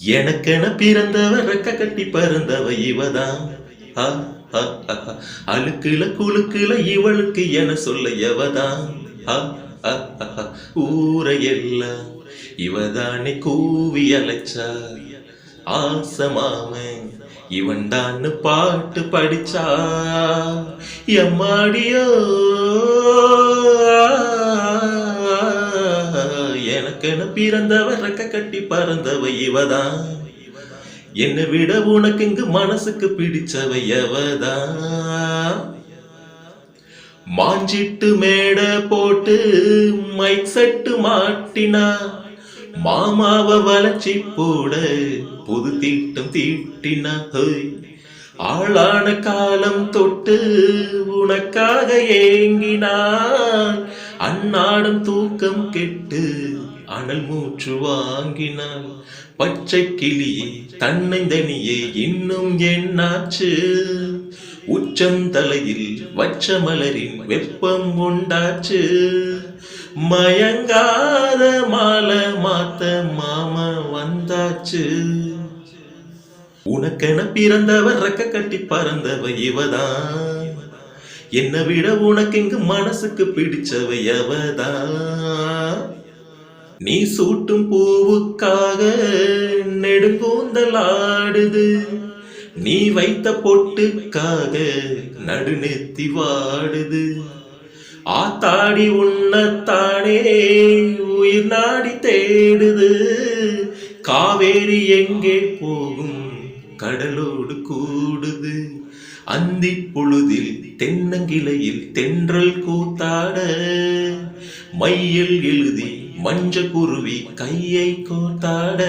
எனக்கென பிறந்தவ ரெக்க கட்டி பறந்தவ இவதான். அழுக்குல குழுக்குல இவளுக்கு என சொல்ல எவதான். ஆ, ஊரையெல்லாம் இவதானே கூவி அலைச்சா ஆசமாம இவன் தான் பாட்டு படிச்சா எம்மாடியோ எனக்கென பிறந்தவ ரெக்க கட்டி பறந்தவ இவதான். என்னை விட உனக்கு இங்கு மனசுக்கு பிடிச்சவ எவதான். மாஞ்சிட்டு மேடை போட்டு மைக் செட்டு மாட்டினா மாமாவ வளர்ச்சி போட புது தீட்டம் தீட்டினா ஆளான காலம் தொட்டு உனக்காக ஏங்கினான். அன்னாடம் தூக்கம் கெட்டு அனல் மூச்சு வாங்கினாள். பச்சை கிளியே தன்னந்தனியே இன்னும் என்னாச்சு? உச்சந்தலையில் வச்ச மலரின் வெப்பம் உண்டாச்சு. மயங்காத மாலை மாத்த மாமா வந்தாச்சு. உனக்கென பிறந்தவர் ரெக்க கட்டி பறந்தவ இவதான். என்னை விட உனக்கு இங்கு மனசுக்கு பிடிச்சவை அவதான். நீ சூட்டும் பூவுக்காக நெடுங்கூந்தல் ஆடுது நீ வைத்த பொட்டுக்காக நடுநெத்தி வாடுது. ஆத்தாடி உன்னத்தானே உயிர் நாடி தேடுது. காவேரி எங்கே போகும் கடலோடு கூடுது. அந்தி பொழுதில் தென்னங்கிளையில் தென்றல் கூத்தாட மையில் எழுதி மஞ்ச குருவி கையை கோத்தாட.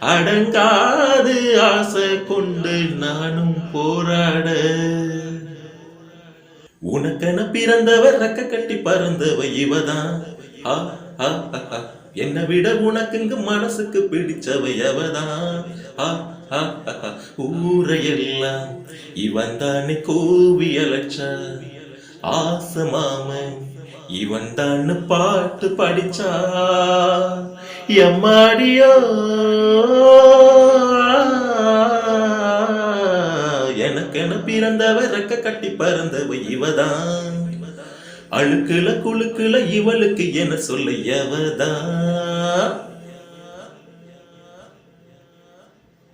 அடங்காது ஆசை கொண்டு நானும் போராட. உனக்கென பிறந்தவர் ரெக்க கட்டி பறந்தவ இவதான். ஆ, என்னை விட உனக்குங்க மனசுக்கு பிடிச்சவை அவதான். ஆ. ஊரையெல்லாம் இவன் தானே கூவி அழைச்சா ஆசை மாமன் இவன் தான் பாட்டு படிச்சா. எம்மாடியோ எனக்கென பிறந்தவ ரெக்க கட்டி பறந்தவ இவதான். அழுக்குல குழுக்குல இவளுக்கு என சொல்ல எவதான்.